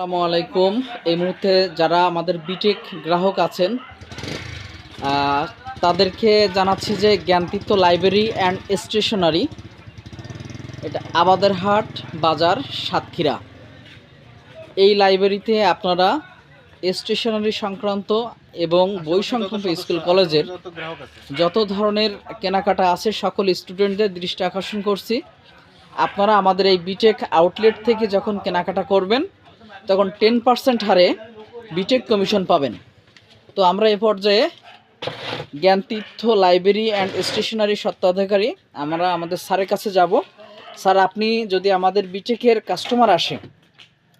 আসসালামু আলাইকুম। এই মুহূর্তে যারা আমাদের বিটেক গ্রাহক আছেন তাদেরকে জানাচ্ছি যে জ্ঞানতীর্থ লাইব্রেরি অ্যান্ড স্টেশনারি এটা আবাদেরহাট বাজার সাতক্ষীরা। এই লাইব্রেরিতে আপনারা স্টেশনারি সংক্রান্ত এবং বই সংক্রান্ত স্কুল কলেজের যত ধরনের কেনাকাটা আছে সকল স্টুডেন্টদের দৃষ্টি আকর্ষণ করছি। আপনারা আমাদের এই বিটেক আউটলেট থেকে যখন কেনাকাটা করবেন তখন টেন পার্সেন্ট হারে বিটেক কমিশন পাবেন। তো আমরা এ পর্যায়ে জ্ঞানতীর্থ লাইব্রেরি অ্যান্ড স্টেশনারি স্বত্বাধিকারী আমরা আমাদের স্যারের কাছে যাব। স্যার আপনি যদি আমাদের বিটেকের কাস্টমার আসে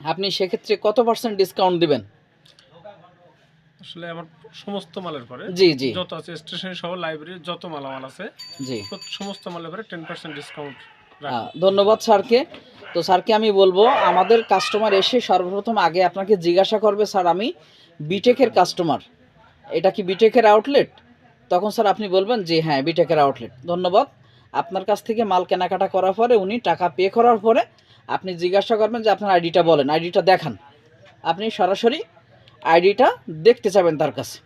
আপনি সেক্ষেত্রে কত পার্সেন্ট ডিসকাউন্ট দিবেন? আসলে আমার সমস্ত মালের পরে জি জি। যত আছে স্টেশনারি সহ লাইব্রেরির যত মালামাল আছে জি। সমস্ত মালের পরে টেন পার্সেন্ট ডিসকাউন্ট ধন্যবাদ স্যারকে। তো স্যারকে আমি বলব, আমাদের কাস্টমার এসে সর্বপ্রথম আগে আপনাকে জিজ্ঞাসা করবে, স্যার, আমি বিটেকের কাস্টমার এটা কি বিটেকের আউটলেট তখন স্যার আপনি বলবেন যে হ্যাঁ বিটেকের আউটলেট ধন্যবাদ। আপনার কাছ থেকে মাল কেনাকাটা করার পরে উনি টাকা পে করার পরে আপনি জিজ্ঞাসা করবেন যে, আপনার আইডিটা বলেন আইডিটা দেখান। আপনি সরাসরি আইডিটা দেখতে চাবেন তার কাছে।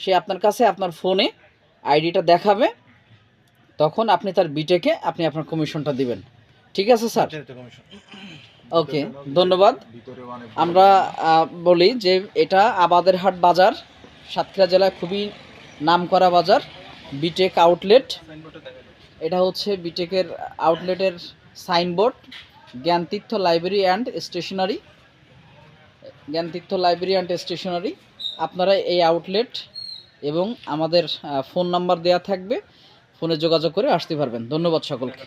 সে আপনার কাছে আপনার ফোনে আইডিটা দেখাবে, তখন আপনি তার বিটেকে আপনি আপনার কমিশনটা দিবেন। ঠিক আছে স্যার? ওকে ধন্যবাদ। আমরা বলি যে এটা আবাদেরহাট বাজার সাতক্ষীরা জেলায় খুবই নামকরা বাজার বিটেক আউটলেট এটা হচ্ছে বিটেকের আউটলেটের signboard Gyantirtha library and stationery Gyantirtha library and stationery আপনারা এই আউটলেট এবং আমাদের ফোন নাম্বার দেওয়া থাকবে ফোনে যোগাযোগ করে আসতে পারবেন। ধন্যবাদ সকলকে।